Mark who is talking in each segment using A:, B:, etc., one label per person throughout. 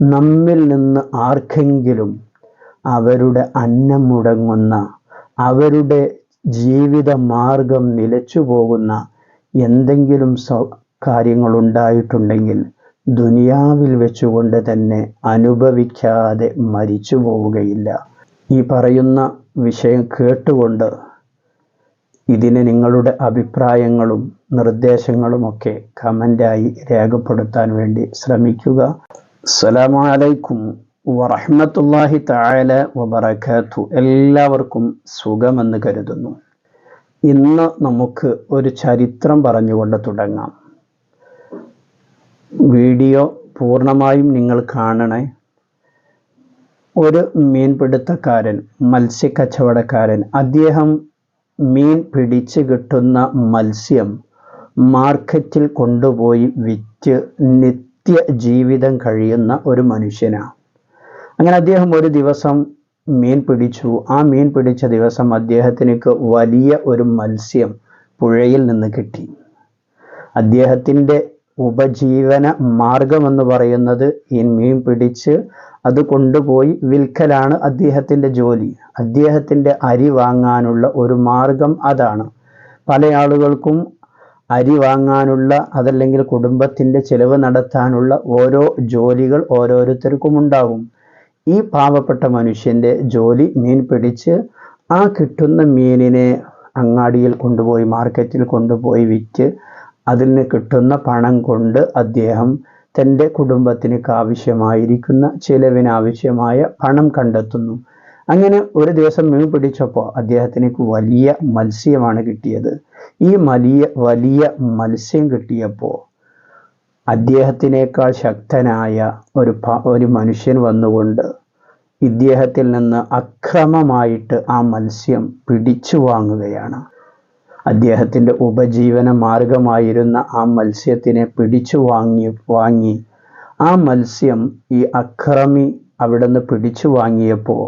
A: നമ്മിൽ നിന്ന് ആർക്കെങ്കിലും അവരുടെ അന്നം മുടങ്ങുന്ന അവരുടെ ജീവിത മാർഗം നിലച്ചു പോകുന്ന എന്തെങ്കിലും കാര്യങ്ങൾ ഉണ്ടായിട്ടുണ്ടെങ്കിൽ ദുനിയാവിൽ വെച്ചുകൊണ്ട് തന്നെ അനുഭവിക്കാതെ മരിച്ചു പോവുകയില്ല. ഈ പറയുന്ന വിഷയം കേട്ടുകൊണ്ട് ഇതിന് നിങ്ങളുടെ അഭിപ്രായങ്ങളും നിർദ്ദേശങ്ങളുമൊക്കെ കമന്റായി രേഖപ്പെടുത്താൻ വേണ്ടി ശ്രമിക്കുക. അസ്സലാമു അലൈക്കും വറഹ്മത്തുള്ളാഹി തആല വബറകാത്തു. എല്ലാവർക്കും സുഖമെന്ന് കരുതുന്നു. ഇന്ന് നമുക്ക് ഒരു ചരിത്രം പറഞ്ഞുകൊണ്ട് തുടങ്ങാം. വീഡിയോ പൂർണമായും നിങ്ങൾ കാണണേ. ഒരു മീൻപിടുത്തക്കാരൻ മത്സ്യക്കച്ചവടക്കാരൻ അദ്ദേഹം മീൻ പിടിച്ച് കിട്ടുന്ന മത്സ്യം മാർക്കറ്റിൽ കൊണ്ടുപോയി വിറ്റ് നിത്യ ജീവിതം കഴിയുന്ന ഒരു മനുഷ്യനാണ് അങ്ങനെ അദ്ദേഹം ഒരു ദിവസം മീൻ പിടിച്ചു. ആ മീൻ പിടിച്ച ദിവസം അദ്ദേഹത്തിന് വലിയ ഒരു മത്സ്യം പുഴയിൽ നിന്ന് കിട്ടി. അദ്ദേഹത്തിന്റെ ഉപജീവന മാർഗമെന്ന് പറയുന്നത് ഈ മീൻ പിടിച്ച് അത് കൊണ്ടുപോയി വിൽക്കലാണ് അദ്ദേഹത്തിന്റെ ജോലി. അദ്ദേഹത്തിന്റെ അരി വാങ്ങാനുള്ള ഒരു മാർഗം അതാണ്. പല ആളുകൾക്കും അരി വാങ്ങാനുള്ള അതല്ലെങ്കിൽ കുടുംബത്തിന്റെ ചിലവ് നടത്താനുള്ള ഓരോ ജോലികൾ ഓരോരുത്തർക്കും ഉണ്ടാകും ഈ പാവപ്പെട്ട മനുഷ്യന്റെ ജോലി മീൻ പിടിച്ച് ആ കിട്ടുന്ന മീനിനെ അങ്ങാടിയിൽ കൊണ്ടുപോയി മാർക്കറ്റിൽ കൊണ്ടുപോയി വിറ്റ് അതിൽ നിന്ന് കിട്ടുന്ന പണം കൊണ്ട് അദ്ദേഹം തന്റെ കുടുംബത്തിന് ആവശ്യമായിരിക്കുന്ന ചിലവിനാവശ്യമായ പണം കണ്ടെത്തുന്നു. അങ്ങനെ ഒരു ദിവസം മീൻ പിടിച്ചപ്പോൾ അദ്ദേഹത്തിന് വലിയ മത്സ്യമാണ് കിട്ടിയത്. ഈ വലിയ വലിയ മത്സ്യം കിട്ടിയപ്പോൾ അദ്ദേഹത്തിനേക്കാൾ ശക്തനായ ഒരു ഒരു മനുഷ്യൻ വന്നുകൊണ്ട് ഇദ്ദേഹത്തിൽ നിന്ന് അക്രമമായിട്ട് ആ മത്സ്യം പിടിച്ചു വാങ്ങുകയാണ്. അദ്ദേഹത്തിന്റെ ഉപജീവന മാർഗമായിരുന്ന ആ മത്സ്യത്തിനെ പിടിച്ചു വാങ്ങി വാങ്ങി ആ മത്സ്യം ഈ അക്രമി അവിടെ നിന്ന് പിടിച്ചു വാങ്ങിയപ്പോൾ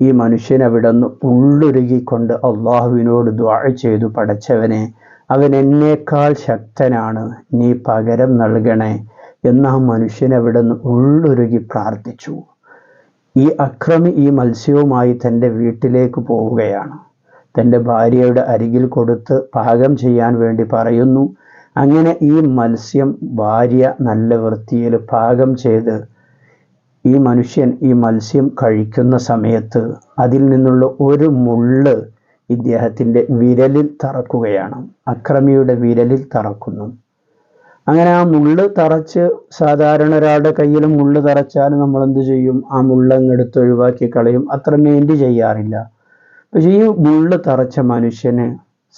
A: ഈ മനുഷ്യൻ അവിടെ നിന്ന് ഉള്ളുരുകിക്കൊണ്ട് അള്ളാഹുവിനോട് ദ്വാ ചെയ്തു പടച്ചവനെ അവൻ എന്നേക്കാൾ ശക്തനാണ് നീ പകരം നൽകണേ എന്ന് ആ മനുഷ്യൻ അവിടെ നിന്ന് ഉള്ളുരുകി പ്രാർത്ഥിച്ചു. ഈ അക്രമി ഈ മത്സ്യവുമായി തന്റെ വീട്ടിലേക്ക് പോവുകയാണ്. തന്റെ ഭാര്യയുടെ അരികിൽ കൊടുത്ത് പാകം ചെയ്യാൻ വേണ്ടി പറയുന്നു. അങ്ങനെ ഈ മത്സ്യം ഭാര്യ നല്ല വൃത്തിയിൽ പാകം ചെയ്ത് ഈ മനുഷ്യൻ ഈ മത്സ്യം കഴിക്കുന്ന സമയത്ത് അതിൽ നിന്നുള്ള ഒരു മുള്ള് ഇദ്ദേഹത്തിന്റെ വിരലിൽ തറക്കുകയാണ്. അക്രമിയുടെ വിരലിൽ തറക്കുന്നു. അങ്ങനെ ആ മുള്ള് തറച്ച് സാധാരണ ഒരാളുടെ കയ്യിൽ മുള്ള് തറച്ചാൽ നമ്മൾ എന്ത് ചെയ്യും? ആ മുള്ള് എടുത്ത് ഒഴിവാക്കി കളയും. അത്ര മെയിന്റ് ചെയ്യാറില്ല. പക്ഷേ ഈ മുള്ള് തറച്ച മനുഷ്യന്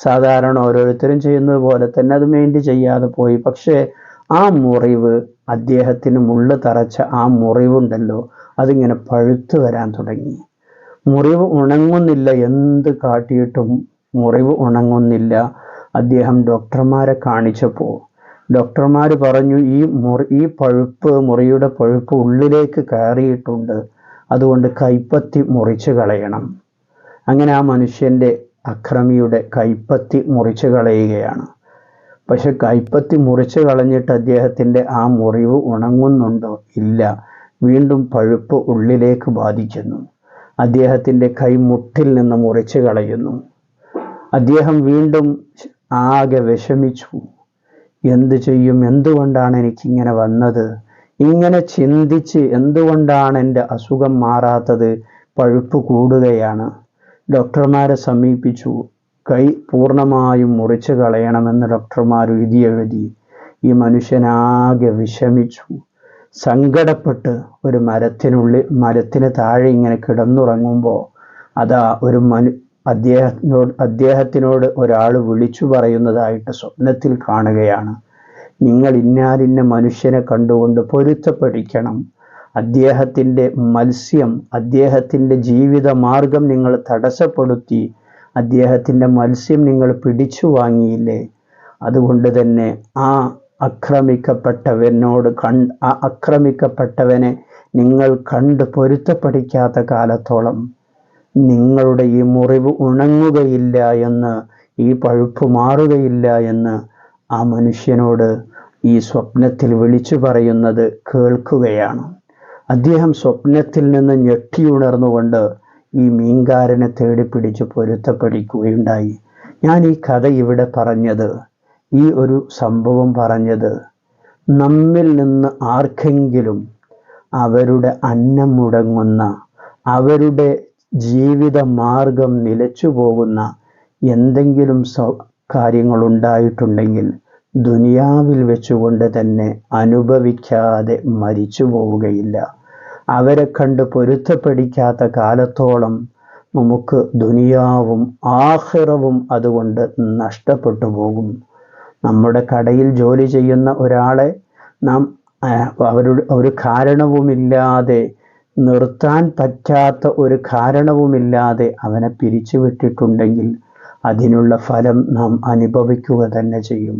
A: സാധാരണ ഓരോരുത്തരും ചെയ്യുന്നത് പോലെ തന്നെ അത് മെയിന്റ് ചെയ്യാതെ പോയി. പക്ഷേ ആ മുറിവ് അദ്ദേഹത്തിന് മുള്ള് തറച്ച ആ മുറിവുണ്ടല്ലോ അതിങ്ങനെ പഴുത്തു വരാൻ തുടങ്ങി. മുറിവ് ഉണങ്ങുന്നില്ല എന്ത് കാട്ടിയിട്ടും മുറിവ് ഉണങ്ങുന്നില്ല. അദ്ദേഹം ഡോക്ടർമാരെ കാണിച്ചപ്പോൾ ഡോക്ടർമാർ പറഞ്ഞു ഈ മുറി ഈ പഴുപ്പ് മുറിയുടെ പഴുപ്പ് ഉള്ളിലേക്ക് കയറിയിട്ടുണ്ട്. അതുകൊണ്ട് കൈപ്പത്തി മുറിച്ച് കളയണം. അങ്ങനെ ആ മനുഷ്യന്റെ അക്രമിയുടെ കൈപ്പത്തി മുറിച്ച് കളയുകയാണ്. പക്ഷെ കൈപ്പത്തി മുറിച്ച് കളഞ്ഞിട്ട് അദ്ദേഹത്തിന്റെ ആ മുറിവ് ഉണങ്ങുന്നുണ്ടോ? ഇല്ല. വീണ്ടും പഴുപ്പ് ഉള്ളിലേക്ക് ബാധിക്കുന്നു. അദ്ദേഹത്തിന്റെ കൈ മുട്ടിൽ നിന്ന് മുറിച്ച് കളയുന്നു. അദ്ദേഹം വീണ്ടും ആകെ വിഷമിച്ചു. എന്തു ചെയ്യും? എന്തുകൊണ്ടാണ് എനിക്കിങ്ങനെ വന്നത്? ഇങ്ങനെ ചിന്തിച്ച് എന്തുകൊണ്ടാണ് എന്റെ അസുഖം മാറാത്തത്? പഴുപ്പ് കൂടുകയാണ്. ഡോക്ടർമാരെ സമീപിച്ചു. കൈ പൂർണമായും മുറിച്ചു കളയണമെന്ന് ഡോക്ടർമാർ എഴുതി ഈ മനുഷ്യനാകെ വിഷമിച്ചു. സങ്കടപ്പെട്ട് ഒരു മരത്തിനുള്ളിൽ മരത്തിന് താഴെ ഇങ്ങനെ കിടന്നുറങ്ങുമ്പോൾ അതാ ഒരു മനു അദ്ദേഹത്തിനോട് അദ്ദേഹത്തിനോട് ഒരാൾ വിളിച്ചു പറയുന്നതായിട്ട് സ്വപ്നത്തിൽ കാണുകയാണ്. നിങ്ങൾ ഇന്നാലിന്ന മനുഷ്യനെ കണ്ടുകൊണ്ട് പൊരുത്തപ്പെടിക്കണം. അദ്ദേഹത്തിന്റെ മത്സ്യം അദ്ദേഹത്തിന്റെ ജീവിത മാർഗം നിങ്ങൾ തടസ്സപ്പെടുത്തി അദ്ദേഹത്തിന്റെ മത്സ്യം നിങ്ങൾ പിടിച്ചു വാങ്ങിയില്ലേ? അതുകൊണ്ട് തന്നെ ആ അക്രമിക്കപ്പെട്ടവനോട് കണ്ട് ആ അക്രമിക്കപ്പെട്ടവനെ നിങ്ങൾ കണ്ട് പൊരുത്തപ്പെടിക്കാത്ത കാലത്തോളം നിങ്ങളുടെ ഈ മുറിവ് ഉണങ്ങുകയില്ല എന്ന് ഈ പഴുപ്പ് മാറുകയില്ല എന്ന് ആ മനുഷ്യനോട് ഈ സ്വപ്നത്തിൽ വിളിച്ചു പറയുന്നത് കേൾക്കുകയാണ്. അദ്ദേഹം സ്വപ്നത്തിൽ നിന്ന് ഞെട്ടിയുണർന്നുകൊണ്ട് ഈ മീൻകാരനെ തേടി പിടിച്ച് പൊരുത്തപ്പെടിക്കുകയുണ്ടായി ഞാൻ ഈ കഥ ഇവിടെ പറഞ്ഞത് ഈ ഒരു സംഭവം പറഞ്ഞത് നമ്മിൽ നിന്ന് ആർക്കെങ്കിലും അവരുടെ അന്നം മുടങ്ങുന്ന അവരുടെ ജീവിത മാർഗം നിലച്ചു പോകുന്ന എന്തെങ്കിലും കാര്യങ്ങളുണ്ടായിട്ടുണ്ടെങ്കിൽ ദുനിയാവിൽ വെച്ചുകൊണ്ട് തന്നെ അനുഭവിക്കാതെ മരിച്ചു പോവുകയില്ല. അവരെ കണ്ട് പൊരുത്തപ്പെടിക്കാത്ത കാലത്തോളം നമുക്ക് ദുനിയാവും ആഹിറവും അതുകൊണ്ട് നഷ്ടപ്പെട്ടു പോകും. നമ്മുടെ കടയിൽ ജോലി ചെയ്യുന്ന ഒരാളെ നാം അവരുടെ ഒരു കാരണവുമില്ലാതെ നിർത്താൻ പറ്റാത്ത ഒരു കാരണവുമില്ലാതെ അവനെ പിരിച്ചുവിട്ടിട്ടുണ്ടെങ്കിൽ അതിനുള്ള ഫലം നാം അനുഭവിക്കുക തന്നെ ചെയ്യും.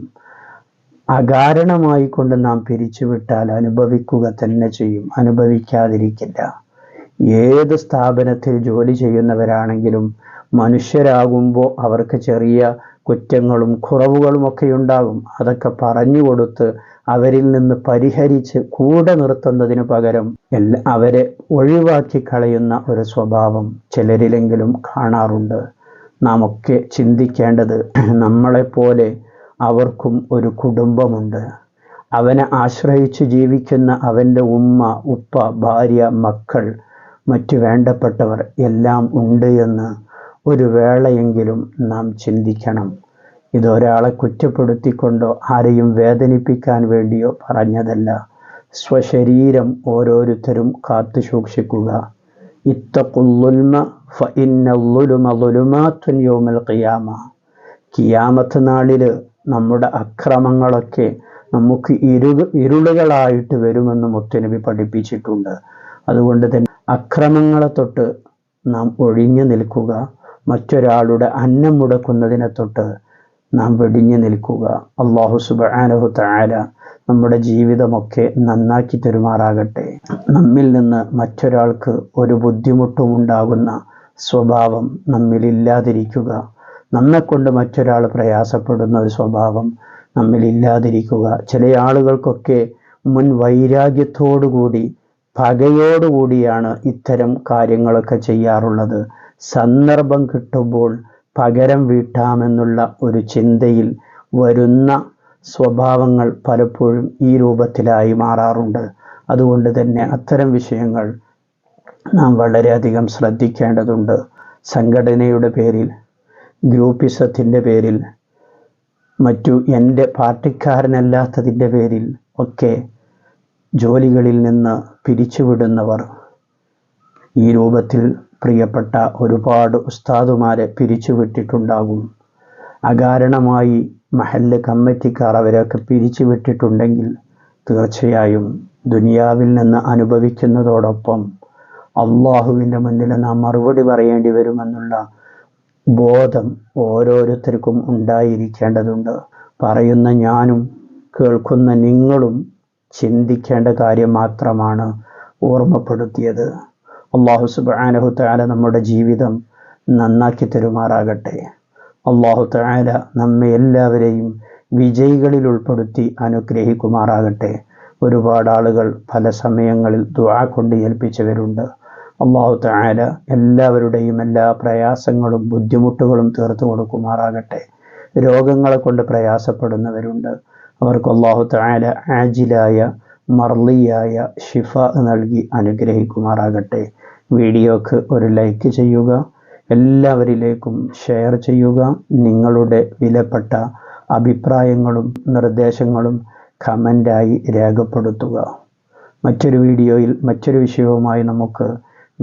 A: അകാരണമായി കൊണ്ട് നാം പിരിച്ചുവിട്ടാൽ അനുഭവിക്കുക തന്നെ ചെയ്യും. അനുഭവിക്കാതിരിക്കില്ല. ഏത് സ്ഥാപനത്തിൽ ജോലി ചെയ്യുന്നവരാണെങ്കിലും മനുഷ്യരാകുമ്പോൾ അവർക്ക് ചെറിയ കുറ്റങ്ങളും കുറവുകളും ഒക്കെ ഉണ്ടാകും. അതൊക്കെ പറഞ്ഞു കൊടുത്ത് അവരിൽ നിന്ന് പരിഹരിച്ച് കൂടെ നിർത്തുന്നതിന് പകരം എല്ലാ അവരെ ഒഴിവാക്കി കളയുന്ന ഒരു സ്വഭാവം ചിലരിലെങ്കിലും കാണാറുണ്ട്. നാം ഒക്കെ ചിന്തിക്കേണ്ടത് നമ്മളെപ്പോലെ അവർക്കും ഒരു കുടുംബമുണ്ട്. അവനെ ആശ്രയിച്ച് ജീവിക്കുന്ന അവന്റെ ഉമ്മ ഉപ്പ ഭാര്യ മക്കൾ മറ്റു വേണ്ടപ്പെട്ടവർ എല്ലാം ഉണ്ട് എന്ന് ഒരു വേളയെങ്കിലും നാം ചിന്തിക്കണം. ഇതൊരാളെ കുറ്റപ്പെടുത്തിക്കൊണ്ടോ ആരെയും വേദനിപ്പിക്കാൻ വേണ്ടിയോ പറഞ്ഞതല്ല. സ്വശരീരം ഓരോരുത്തരും കാത്തു സൂക്ഷിക്കുക. ഇത്തക്കുല്ലുൽമ കിയാമ കിയാമത്ത് നാളിൽ നമ്മുടെ അക്രമങ്ങളൊക്കെ നമുക്ക് ഇരു ഇരുളുകളായിട്ട് വരുമെന്ന് മുത്തനബി പഠിപ്പിച്ചിട്ടുണ്ട്. അതുകൊണ്ട് തന്നെ അക്രമങ്ങളെ തൊട്ട് നാം ഒഴിഞ്ഞു നിൽക്കുക. മറ്റൊരാളുടെ അന്നം മുടക്കുന്നതിനെ തൊട്ട് നാം വെടിഞ്ഞു നിൽക്കുക. അള്ളാഹു സുബാനഹു താര നമ്മുടെ ജീവിതമൊക്കെ നന്നാക്കി തരുമാറാകട്ടെ. നമ്മിൽ നിന്ന് മറ്റൊരാൾക്ക് ഒരു ബുദ്ധിമുട്ടും ഉണ്ടാകുന്ന സ്വഭാവം നമ്മിലില്ലാതിരിക്കുക നമ്മെക്കൊണ്ട് മറ്റൊരാൾ പ്രയാസപ്പെടുന്ന ഒരു സ്വഭാവം നമ്മളില്ലാതിരിക്കുക ചില ആളുകൾക്കൊക്കെ മുൻ വൈരാഗ്യത്തോടുകൂടി പകയോടുകൂടിയാണ് ഇത്തരം കാര്യങ്ങളൊക്കെ ചെയ്യാറുള്ളത്. സന്ദർഭം കിട്ടുമ്പോൾ പകരം വീട്ടാമെന്നുള്ള ഒരു ചിന്തയിൽ വരുന്ന സ്വഭാവങ്ങൾ പലപ്പോഴും ഈ രൂപത്തിലായി മാറാറുണ്ട്. അതുകൊണ്ട് തന്നെ അത്തരം വിഷയങ്ങൾ നാം വളരെയധികം ശ്രദ്ധിക്കേണ്ടതുണ്ട്. സംഘടനയുടെ പേരിൽ ഗ്രൂപ്പിസത്തിന്റെ പേരിൽ മറ്റു എന്റെ പാർട്ടിക്കാരനല്ലാത്തതിന്റെ പേരിൽ ഒക്കെ ജോലികളിൽ നിന്ന് പിരിച്ചുവിടുന്നവർ. ഈ രൂപത്തിൽ പ്രിയപ്പെട്ട ഒരുപാട് ഉസ്താദുമാരെ പിരിച്ചുവിട്ടിട്ടുണ്ടാകും. അകാരണമായി മഹല്ല് കമ്മിറ്റിക്കാർ അവരൊക്കെ പിരിച്ചുവിട്ടിട്ടുണ്ടെങ്കിൽ തീർച്ചയായും ദുനിയാവിൽ നിന്ന് അനുഭവിക്കുന്നതോടൊപ്പം അള്ളാഹുവിന്റെ മുന്നിൽ നാം മറുപടി പറയേണ്ടി വരുമെന്നുള്ള ബോധം ഓരോരുത്തർക്കും ഉണ്ടായിരിക്കേണ്ടതുണ്ട്. പറയുന്ന ഞാനും കേൾക്കുന്ന നിങ്ങളും ചിന്തിക്കേണ്ട കാര്യം മാത്രമാണ് ഓർമ്മപ്പെടുത്തിയത്. അള്ളാഹു സുബാനഹു താല നമ്മുടെ ജീവിതം നന്നാക്കി തരുമാറാകട്ടെ. അള്ളാഹു താല നമ്മെ എല്ലാവരെയും വിജയികളിൽ ഉൾപ്പെടുത്തി അനുഗ്രഹിക്കുമാറാകട്ടെ. ഒരുപാട് ആളുകൾ പല സമയങ്ങളിൽ ദുആ കൊണ്ട് ഏൽപ്പിച്ചവരുണ്ട്. അള്ളാഹു താല എല്ലാവരുടെയും എല്ലാ പ്രയാസങ്ങളും ബുദ്ധിമുട്ടുകളും തീർത്തു കൊടുക്കുമാറാകട്ടെ. രോഗങ്ങളെ കൊണ്ട് പ്രയാസപ്പെടുന്നവരുണ്ട്. അവർക്ക് അള്ളാഹു താല ആജിലായ മർലിയായ ഷിഫ നൽകി അനുഗ്രഹിക്കുമാറാകട്ടെ. വീഡിയോക്ക് ഒരു ലൈക്ക് ചെയ്യുക എല്ലാവരിലേക്കും ഷെയർ ചെയ്യുക. നിങ്ങളുടെ വിലപ്പെട്ട അഭിപ്രായങ്ങളും നിർദ്ദേശങ്ങളും കമന്റായി രേഖപ്പെടുത്തുക. മറ്റൊരു വീഡിയോയിൽ മറ്റൊരു വിഷയവുമായി നമുക്ക്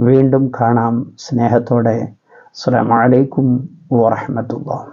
A: വീണ്ടും കാണാം. സ്നേഹത്തോടെ. അസ്സാം വലൈക്കും വാഹമത്തുള്ള